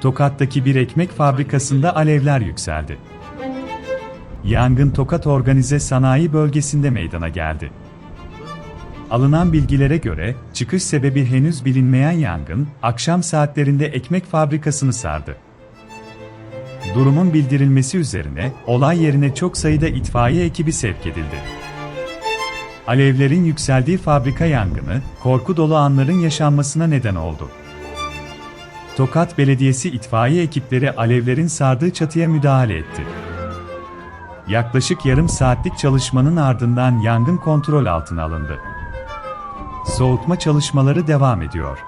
Tokat'taki bir ekmek fabrikasında alevler yükseldi. Yangın Tokat Organize Sanayi Bölgesi'nde meydana geldi. Alınan bilgilere göre, çıkış sebebi henüz bilinmeyen yangın, akşam saatlerinde ekmek fabrikasını sardı. Durumun bildirilmesi üzerine, olay yerine çok sayıda itfaiye ekibi sevk edildi. Alevlerin yükseldiği fabrika yangını, korku dolu anların yaşanmasına neden oldu. Tokat Belediyesi itfaiye ekipleri alevlerin sardığı çatıya müdahale etti. Yaklaşık yarım saatlik çalışmanın ardından yangın kontrol altına alındı. Soğutma çalışmaları devam ediyor.